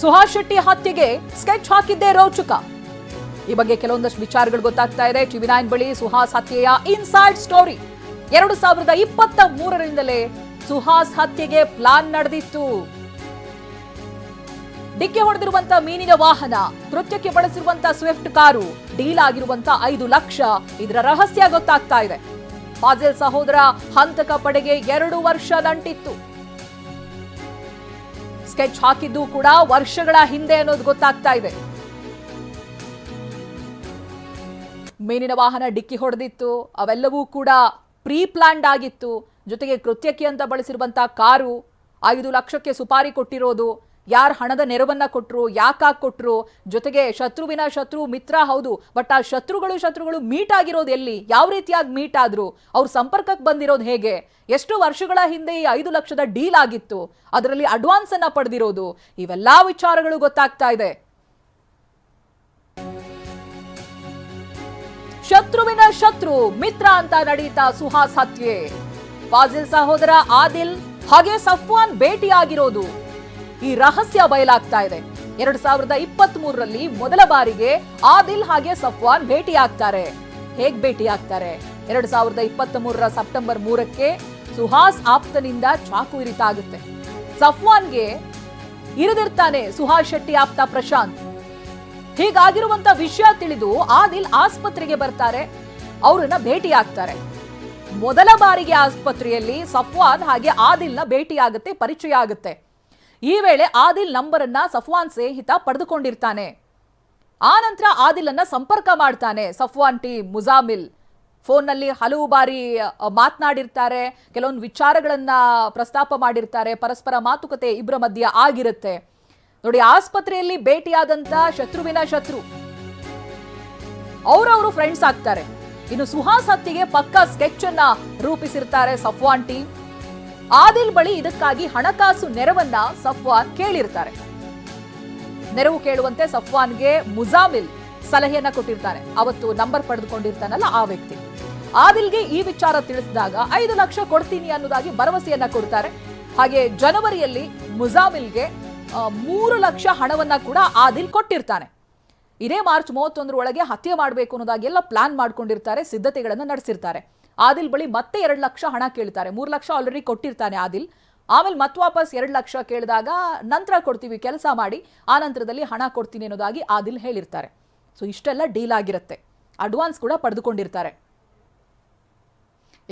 ಸುಹಾಸ್ ಶೆಟ್ಟಿ ಹತ್ಯೆಗೆ ಸ್ಕೆಚ್ ಹಾಕಿದ್ದೇ ರೋಚಕ. ಈ ಬಗ್ಗೆ ಕೆಲವೊಂದಷ್ಟು ವಿಚಾರಗಳು ಗೊತ್ತಾಗ್ತಾ ಇದೆ. ಟಿವಿ ನೈನ್ ಬಳಿ ಸುಹಾಸ್ ಹತ್ಯೆಯ ಇನ್ಸೈಡ್ ಸ್ಟೋರಿ. ಎರಡು ಸಾವಿರದ ಇಪ್ಪತ್ತ ಮೂರರಿಂದಲೇ ಸುಹಾಸ್ ಹತ್ಯೆಗೆ ಪ್ಲಾನ್ ನಡೆದಿತ್ತು. ಡಿಕ್ಕಿ ಹೊಡೆದಿರುವಂತ ಮೀನಿನ ವಾಹನ ಕೃತ್ಯಕ್ಕೆ ಬಳಸಿರುವಂತ ಸ್ವಿಫ್ಟ್ ಕಾರು, ಡೀಲ್ ಆಗಿರುವಂತ ಐದು ಲಕ್ಷ ಇದರ ರಹಸ್ಯ ಗೊತ್ತಾಗ್ತಾ ಇದೆ. ಫಾಜಿಲ್ ಸಹೋದರ ಹಂತಕ ಪಡೆಗೆ ಎರಡು ವರ್ಷ ನಂಟಿತ್ತು. ಸ್ಕೆಚ್ ಹಾಕಿದ್ದು ಕೂಡ ವರ್ಷಗಳ ಹಿಂದೆ ಅನ್ನೋದು ಗೊತ್ತಾಗ್ತಾ ಇದೆ. ಮೀನಿನ ವಾಹನ ಡಿಕ್ಕಿ ಹೊಡೆದಿತ್ತು, ಅವೆಲ್ಲವೂ ಕೂಡ ಪ್ರೀ ಪ್ಲಾನ್ಡ್ ಆಗಿತ್ತು. ಜೊತೆಗೆ ಕೃತ್ಯಕ್ಕೆ ಅಂತ ಬಳಸಿರುವಂತಹ ಕಾರು ಐದು ಲಕ್ಷಕ್ಕೆ ಸುಪಾರಿ ಕೊಟ್ಟಿರೋದು ಯಾರು ಹಣದ ನೆರವನ್ನ ಕೊಟ್ಟರು ಯಾಕಾಗಿ ಕೊಟ್ಟರು ಜೊತೆಗೆ ಶತ್ರುವಿನ ಶತ್ರು ಮಿತ್ರ ಹೌದು, ಬಟ್ ಆ ಶತ್ರುಗಳು ಶತ್ರುಗಳು ಮೀಟ್ ಆಗಿರೋದು ಎಲ್ಲಿ? ಯಾವ ರೀತಿಯಾಗಿ ಮೀಟ್ ಆದ್ರು? ಅವ್ರ ಸಂಪರ್ಕಕ್ಕೆ ಬಂದಿರೋದು ಹೇಗೆ? ಎಷ್ಟು ವರ್ಷಗಳ ಹಿಂದೆ ಈ ಐದು ಲಕ್ಷದ ಡೀಲ್ ಆಗಿತ್ತು. ಅದರಲ್ಲಿ ಅಡ್ವಾನ್ಸ್ ಅನ್ನ ಪಡೆದಿರೋದು. ಇವೆಲ್ಲಾ ವಿಚಾರಗಳು ಗೊತ್ತಾಗ್ತಾ ಇದೆ. ಶತ್ರುವಿನ ಶತ್ರು, ಮಿತ್ರ ಅಂತ ನಡೀತಾ ಸುಹಾಸ್ ಹತ್ಯೆ. ಫಾಜಿಲ್ ಸಹೋದರ ಆದಿಲ್, ಹಾಗೆ ಸಫ್ವಾನ್ ಭೇಟಿಯಾಗಿರೋದು. ಈ ರಹಸ್ಯ ಬಯಲಾಗ್ತಾ ಇದೆ. ಎರಡ್ ಸಾವಿರದ ಇಪ್ಪತ್ತ್ ಮೂರರಲ್ಲಿ ಮೊದಲ ಬಾರಿಗೆ ಆದಿಲ್ ಹಾಗೆ ಸಫ್ವಾನ್ ಭೇಟಿಯಾಗ್ತಾರೆ. ಹೇಗ್ ಭೇಟಿ ಆಗ್ತಾರೆ ಎರಡ್ ಸಾವಿರದ ಇಪ್ಪತ್ತ್ ಮೂರರ ಸೆಪ್ಟೆಂಬರ್ ಮೂರಕ್ಕೆ ಸುಹಾಸ್ ಆಪ್ತನಿಂದ ಚಾಕು ಇರಿತ ಆಗುತ್ತೆ ಸಫ್ವಾನ್ಗೆ ಇರಿದಿರ್ತಾನೆ ಸುಹಾಸ್ ಶೆಟ್ಟಿ ಆಪ್ತ ಪ್ರಶಾಂತ್. ಹೀಗಾಗಿರುವಂತ ವಿಷಯ ತಿಳಿದು ಆದಿಲ್ ಆಸ್ಪತ್ರೆಗೆ ಬರ್ತಾರೆ. ಅವರನ್ನ ಭೇಟಿಯಾಗ್ತಾರೆ. ಮೊದಲ ಬಾರಿಗೆ ಆಸ್ಪತ್ರೆಯಲ್ಲಿ ಸಫ್ವಾನ್ ಹಾಗೆ ಆದಿಲ್ನ ಭೇಟಿಯಾಗುತ್ತೆ, ಪರಿಚಯ ಆಗುತ್ತೆ. ಈ ವೇಳೆ ಆದಿಲ್ ನಂಬರನ್ನ ಸಫ್ವಾನ್ ಸ್ನೇಹಿತ ಪಡೆದುಕೊಂಡಿರ್ತಾನೆ. ಆ ನಂತರ ಆದಿಲ್ ಅನ್ನ ಸಂಪರ್ಕ ಮಾಡ್ತಾನೆ ಸಫ್ವಾನ್ ಟಿ ಮುಜಾಮಿಲ್. ಫೋನ್ನಲ್ಲಿ ಹಲವು ಬಾರಿ ಮಾತನಾಡಿರ್ತಾರೆ, ಕೆಲವೊಂದು ವಿಚಾರಗಳನ್ನ ಪ್ರಸ್ತಾಪ ಮಾಡಿರ್ತಾರೆ, ಪರಸ್ಪರ ಮಾತುಕತೆ ಇಬ್ಬರ ಮಧ್ಯೆ ಆಗಿರುತ್ತೆ. ನೋಡಿ, ಆಸ್ಪತ್ರೆಯಲ್ಲಿ ಭೇಟಿಯಾದಂತ ಶತ್ರುವಿನ ಶತ್ರು. ಅವರವರು ಫ್ರೆಂಡ್ಸ್ ಆಗ್ತಾರೆ. ಇನ್ನು ಸುಹಾಸ್ ಹತ್ತಿಗೆ ಪಕ್ಕಾ ಸ್ಕೆಚ್ ಅನ್ನ ರೂಪಿಸಿರ್ತಾರೆ ಸಫ್ವಾನ್ ಟೀಮ್. ಆದಿಲ್ ಬಳಿ ಇದಕ್ಕಾಗಿ ಹಣಕಾಸು ನೆರವನ್ನ ಸಫ್ವಾನ್ ಕೇಳಿರ್ತಾರೆ. ನೆರವು ಕೇಳುವಂತೆ ಸಫ್ವಾನ್ಗೆ ಮುಜಾಮಿಲ್ ಸಲಹೆಯನ್ನ ಕೊಟ್ಟಿರ್ತಾನೆ ಅವತ್ತು ನಂಬರ್ ಪಡೆದುಕೊಂಡಿರ್ತಾನಲ್ಲ ಆ ವ್ಯಕ್ತಿ. ಆದಿಲ್ಗೆ ಈ ವಿಚಾರ ತಿಳಿಸಿದಾಗ ಐದು ಲಕ್ಷ ಕೊಡ್ತೀನಿ ಅನ್ನೋದಾಗಿ ಭರವಸೆಯನ್ನ ಕೊಡ್ತಾರೆ. ಹಾಗೆ ಜನವರಿಯಲ್ಲಿ ಮುಜಾಮಿಲ್ಗೆ ಮೂರು ಲಕ್ಷ ಹಣವನ್ನ ಕೂಡ ಆದಿಲ್ ಕೊಟ್ಟಿರ್ತಾನೆ. ಇದೇ ಮಾರ್ಚ್ ಮೂವತ್ತೊಂದರ ಒಳಗೆ ಹತ್ಯೆ ಮಾಡಬೇಕು ಅನ್ನೋದಾಗಿ ಎಲ್ಲ ಪ್ಲಾನ್ ಮಾಡ್ಕೊಂಡಿರ್ತಾರೆ, ಸಿದ್ಧತೆಗಳನ್ನು ನಡೆಸಿರ್ತಾರೆ. ಆದಿಲ್ ಬಳಿ ಮತ್ತೆ ಎರಡು ಲಕ್ಷ ಹಣ ಕೇಳ್ತಾರೆ. ಮೂರು ಲಕ್ಷ ಆಲ್ರೆಡಿ ಕೊಟ್ಟಿರ್ತಾನೆ ಆದಿಲ್. ಆಮೇಲೆ ಮತ್ತೆ ವಾಪಸ್ ಎರಡು ಲಕ್ಷ ಕೇಳಿದಾಗ ನಂತರ ಕೊಡ್ತೀವಿ, ಕೆಲಸ ಮಾಡಿ, ಆ ನಂತರದಲ್ಲಿ ಹಣ ಕೊಡ್ತೀನಿ ಅನ್ನೋದಾಗಿ ಆದಿಲ್ ಹೇಳಿರ್ತಾರೆ. ಸೊ ಇಷ್ಟೆಲ್ಲ ಡೀಲ್ ಆಗಿರುತ್ತೆ. ಅಡ್ವಾನ್ಸ್ ಕೂಡ ಪಡೆದುಕೊಂಡಿರ್ತಾರೆ.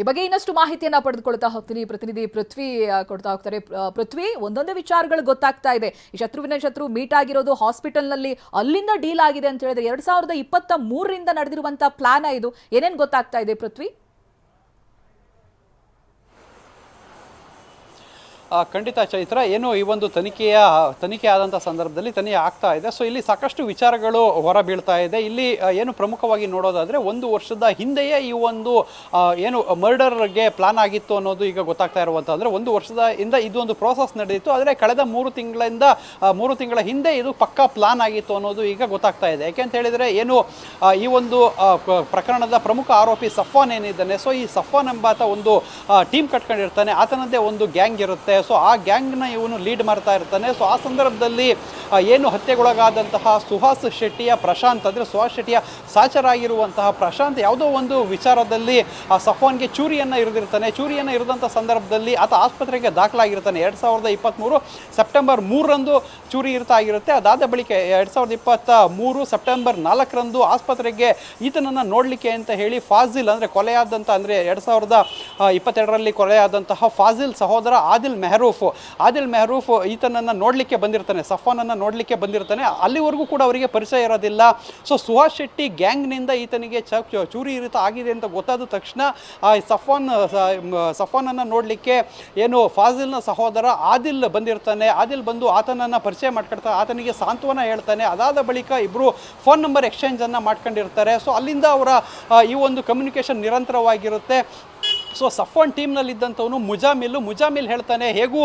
ಈ ಬಗ್ಗೆ ಇನ್ನಷ್ಟು ಮಾಹಿತಿಯನ್ನ ಪಡೆದುಕೊಳ್ತಾ ಹೋಗ್ತೀನಿ. ಪ್ರತಿನಿಧಿ ಪೃಥ್ವಿ ಕೊಡ್ತಾ ಹೋಗ್ತಾರೆ. ಪೃಥ್ವಿ, ಒಂದೊಂದೇ ವಿಚಾರಗಳು ಗೊತ್ತಾಗ್ತಾ ಇದೆ. ಈ ಶತ್ರುವಿನ ಶತ್ರು ಮೀಟ್ ಆಗಿರೋದು ಹಾಸ್ಪಿಟಲ್ನಲ್ಲಿ. ಅಲ್ಲಿಂದ ಡೀಲ್ ಆಗಿದೆ ಅಂತ ಹೇಳಿದ್ರೆ ಎರಡು ಸಾವಿರದ ಇಪ್ಪತ್ತ ಮೂರರಿಂದ ನಡೆದಿರುವಂತಹ ಪ್ಲಾನ್ ಇದು. ಏನೇನು ಗೊತ್ತಾಗ್ತಾ ಇದೆ ಪೃಥ್ವಿ? ಖಂಡಿತ ಚೈತ್ರ, ಏನು ಈ ಒಂದು ತನಿಖೆಯ, ತನಿಖೆ ಆದಂಥ ಸಂದರ್ಭದಲ್ಲಿ ತನಿಖೆ ಆಗ್ತಾ ಇದೆ. ಸೊ ಇಲ್ಲಿ ಸಾಕಷ್ಟು ವಿಚಾರಗಳು ಹೊರ ಬೀಳ್ತಾ ಇದೆ. ಇಲ್ಲಿ ಏನು ಪ್ರಮುಖವಾಗಿ ನೋಡೋದಾದರೆ, ಒಂದು ವರ್ಷದ ಹಿಂದೆಯೇ ಈ ಒಂದು ಏನು ಮರ್ಡರ್ಗೆ ಪ್ಲಾನ್ ಆಗಿತ್ತು ಅನ್ನೋದು ಈಗ ಗೊತ್ತಾಗ್ತಾ ಇರುವಂಥದ್ದು ಒಂದು ವರ್ಷದ ಇಂದ ಇದು ಒಂದು ಪ್ರೋಸೆಸ್ ನಡೆದಿತ್ತು. ಆದರೆ ಕಳೆದ ಮೂರು ತಿಂಗಳಿಂದ ಮೂರು ತಿಂಗಳ ಹಿಂದೆ ಇದು ಪಕ್ಕಾ ಪ್ಲಾನ್ ಆಗಿತ್ತು ಅನ್ನೋದು ಈಗ ಗೊತ್ತಾಗ್ತಾ ಇದೆ. ಯಾಕೆ ಅಂತ ಹೇಳಿದ್ರೆ, ಏನು ಈ ಒಂದು ಪ್ರಕರಣದ ಪ್ರಮುಖ ಆರೋಪಿ ಸಫಾನ್ ಏನಿದ್ದಾನೆ, ಸೊ ಈ ಸಫಾನ್ ಎಂಬಾತ ಒಂದು ಟೀಮ್ ಕಟ್ಕೊಂಡಿರ್ತಾನೆ. ಆತನದ್ದೇ ಒಂದು ಗ್ಯಾಂಗ್ ಇರುತ್ತೆ. ಸೊ ಆ ಗ್ಯಾಂಗ್ನ ಇವನು ಲೀಡ್ ಮಾಡ್ತಾ ಇರ್ತಾನೆ. ಸೊ ಆ ಸಂದರ್ಭದಲ್ಲಿ ಏನು ಹತ್ಯೆಗೊಳಗಾದಂತಹ ಸುಹಾಸ್ ಶೆಟ್ಟಿಯ ಪ್ರಶಾಂತ್, ಅಂದರೆ ಸುಹಾಸ್ ಶೆಟ್ಟಿಯ ಸಾಚರಾಗಿರುವಂತಹ ಪ್ರಶಾಂತ್ ಯಾವುದೋ ಒಂದು ವಿಚಾರದಲ್ಲಿ, ಆ ಸಫೋನ್ಗೆ ಚೂರಿಯನ್ನು ಇರಿದಿರ್ತಾನೆ ಚೂರಿಯನ್ನು ಇರಿದಂಥ ಸಂದರ್ಭದಲ್ಲಿ ಆತ ಆಸ್ಪತ್ರೆಗೆ ದಾಖಲಾಗಿರ್ತಾನೆ. ಎರಡು ಸಾವಿರದ ಇಪ್ಪತ್ತ್ಮೂರು ಸೆಪ್ಟೆಂಬರ್ ಮೂರರಂದು ಚೂರಿ ಇರ್ತಾ ಆಗಿರುತ್ತೆ ಅದಾದ ಬಳಿಕ, ಎರಡು ಸಾವಿರದ ಇಪ್ಪತ್ತ ಮೂರು ಸೆಪ್ಟೆಂಬರ್ ನಾಲ್ಕರಂದು ಆಸ್ಪತ್ರೆಗೆ ಈತನನ್ನು ನೋಡಲಿಕ್ಕೆ ಅಂತ ಹೇಳಿ ಫಾಜಿಲ್, ಅಂದರೆ ಕೊಲೆಯಾದಂಥ, ಅಂದರೆ ಎರಡು ಸಾವಿರದ ಇಪ್ಪತ್ತೆರಡರಲ್ಲಿ ಕೊಲೆಯಾದಂತಹ ಫಾಜಿಲ್ ಸಹೋದರ ಆದಿಲ್ ಮೆಹರೂಫ್, ಆದಿಲ್ ಮೆಹರೂಫ್ ಈತನನ್ನು ನೋಡಲಿಕ್ಕೆ ಬಂದಿರ್ತಾನೆ ಸಫಾನನ್ನು ನೋಡಲಿಕ್ಕೆ ಬಂದಿರ್ತಾನೆ. ಅಲ್ಲಿವರೆಗೂ ಕೂಡ ಅವರಿಗೆ ಪರಿಚಯ ಇರೋದಿಲ್ಲ. ಸೊ ಸುಹಾಸ್ ಶೆಟ್ಟಿ ಗ್ಯಾಂಗ್ನಿಂದ ಈತನಿಗೆ ಚ ಚೂರಿ ಇರಿತ ಆಗಿದೆ ಅಂತ ಗೊತ್ತಾದ ತಕ್ಷಣ, ಆ ಸಫಾನ್ ಸಫಾನನ್ನು ನೋಡಲಿಕ್ಕೆ ಏನು ಫಾಜಿಲ್ನ ಸಹೋದರ ಆದಿಲ್ ಬಂದಿರ್ತಾನೆ. ಆದಿಲ್ ಬಂದು ಆತನನ್ನು ಪರಿಚಯ ಮಾಡ್ಕೊಡ್ತಾನೆ ಆತನಿಗೆ ಸಾಂತ್ವನ ಹೇಳ್ತಾನೆ. ಅದಾದ ಬಳಿಕ ಇಬ್ಬರು ಫೋನ್ ನಂಬರ್ ಎಕ್ಸ್ಚೇಂಜನ್ನು ಮಾಡ್ಕೊಂಡಿರ್ತಾರೆ. ಸೊ ಅಲ್ಲಿಂದ ಅವರ ಈ ಒಂದು ಕಮ್ಯುನಿಕೇಷನ್ ನಿರಂತರವಾಗಿರುತ್ತೆ. ಸೊ ಸಫ್ವಾನ್ ಟೀಮ್ನಲ್ಲಿದ್ದಂಥವನು ಮುಜಾಮಿಲ್ ಮುಜಾಮಿಲ್ ಹೇಳ್ತಾನೆ, ಹೇಗೂ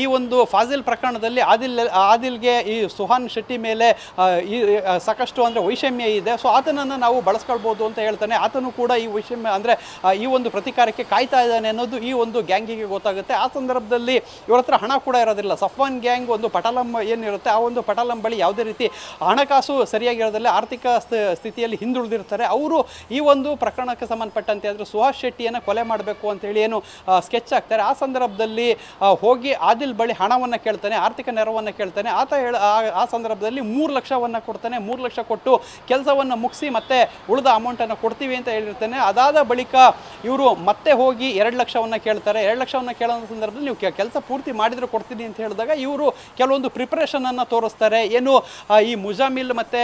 ಈ ಒಂದು ಫಾಜಿಲ್ ಪ್ರಕರಣದಲ್ಲಿ ಆದಿಲ್, ಆದಿಲ್ಗೆ ಈ ಸುಹಾನ್ ಶೆಟ್ಟಿ ಮೇಲೆ ಈ ಸಾಕಷ್ಟು ಅಂದರೆ ವೈಷಮ್ಯ ಇದೆ. ಸೊ ಆತನನ್ನು ನಾವು ಬಳಸ್ಕೊಳ್ಬೋದು ಅಂತ ಹೇಳ್ತಾನೆ. ಆತನು ಕೂಡ ಈ ವೈಷಮ್ಯ ಅಂದರೆ ಈ ಒಂದು ಪ್ರತಿಕಾರಕ್ಕೆ ಕಾಯ್ತಾ ಇದ್ದಾನೆ ಅನ್ನೋದು ಈ ಒಂದು ಗ್ಯಾಂಗಿಗೆ ಗೊತ್ತಾಗುತ್ತೆ. ಆ ಸಂದರ್ಭದಲ್ಲಿ ಇವರ ಹತ್ರ ಹಣ ಕೂಡ ಇರೋದಿಲ್ಲ. ಸಫಾನ್ ಗ್ಯಾಂಗ್ ಒಂದು ಪಟಾಲಂ ಏನಿರುತ್ತೆ, ಆ ಒಂದು ಪಟಾಲಂ ಬಳಿ ಯಾವುದೇ ರೀತಿ ಹಣಕಾಸು ಸರಿಯಾಗಿರೋದಿಲ್ಲ ಆರ್ಥಿಕ ಸ್ಥ- ಸ್ಥಿತಿಯಲ್ಲಿ ಹಿಂದುಳಿದಿರ್ತಾರೆ. ಅವರು ಈ ಒಂದು ಪ್ರಕರಣಕ್ಕೆ ಸಂಬಂಧಪಟ್ಟಂತೆ ಅಂದರೆ ಸುಹಾಸ್ ಶೆಟ್ಟಿಯನ್ನು ಕೊಲೆ ಮಾಡಬೇಕು ಅಂತೇಳಿ ಏನು ಸ್ಕೆಚ್ ಆಗ್ತಾರೆ ಆ ಸಂದರ್ಭದಲ್ಲಿ ಹೋಗಿ ಆದಿಲ್ ಬಳಿ ಹಣವನ್ನು ಕೇಳ್ತಾನೆ ಆರ್ಥಿಕ ನೆರವನ್ನು ಕೇಳ್ತಾನೆ. ಆತ ಹೇಳ ಆ- ಸಂದರ್ಭದಲ್ಲಿ ಮೂರು ಲಕ್ಷವನ್ನು ಕೊಡ್ತಾನೆ. ಮೂರು ಲಕ್ಷ ಕೊಟ್ಟು ಕೆಲಸವನ್ನು ಮುಗಿಸಿ ಮತ್ತೆ ಉಳಿದ ಅಮೌಂಟನ್ನು ಕೊಡ್ತೀವಿ ಅಂತ ಹೇಳಿರ್ತಾನೆ. ಅದಾದ ಬಳಿಕ ಇವರು ಮತ್ತೆ ಹೋಗಿ ಎರಡು ಲಕ್ಷವನ್ನು ಕೇಳ್ತಾರೆ. ಎರಡು ಲಕ್ಷವನ್ನು ಕೇಳೋ ಸಂದರ್ಭದಲ್ಲಿ ನೀವು ಕೆಲಸ ಪೂರ್ತಿ ಮಾಡಿದರೆ ಕೊಡ್ತೀನಿ ಅಂತ ಹೇಳಿದಾಗ ಇವರು ಕೆಲವೊಂದು ಪ್ರಿಪ್ರೇಷನನ್ನು ಅನ್ನ ತೋರಿಸ್ತಾರೆ. ಏನು ಈ ಮುಜಾಮಿಲ್ ಮತ್ತೆ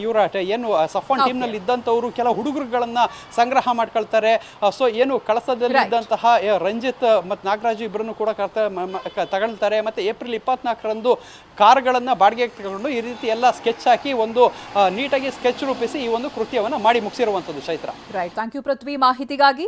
ಇವರ ಏನು ಸಫಾನ್ ಟೀಮ್ನಲ್ಲಿ ಇದ್ದಂಥವರು ಕೆಲ ಹುಡುಗರುಗಳನ್ನು ಸಂಗ್ರಹ ಮಾಡ್ಕೊಳ್ತಾರೆ. ಸೊ ಏನು ಕಳಸದಲ್ಲಿ Right. ಇದ್ದಂತಹ ರಂಜಿತ್ ಮತ್ತು ನಾಗರಾಜು ಇಬ್ಬರನ್ನು ಕೂಡ ತಗೊಳ್ತಾರೆ. ಮತ್ತೆ ಏಪ್ರಿಲ್ ಇಪ್ಪತ್ನಾಲ್ಕರಂದು ಕಾರ್ಗಳನ್ನು ಬಾಡಿಗೆಗೆ ತಗೊಂಡು ಈ ರೀತಿ ಎಲ್ಲ ಸ್ಕೆಚ್ ಹಾಕಿ ಒಂದು ನೀಟಾಗಿ ಸ್ಕೆಚ್ ರೂಪಿಸಿ ಈ ಒಂದು ಕೃತ್ಯವನ್ನು ಮಾಡಿ ಮುಗಿಸಿರುವಂಥದ್ದು Chaitra. Right thank you Prithvi ಮಾಹಿತಿಗಾಗಿ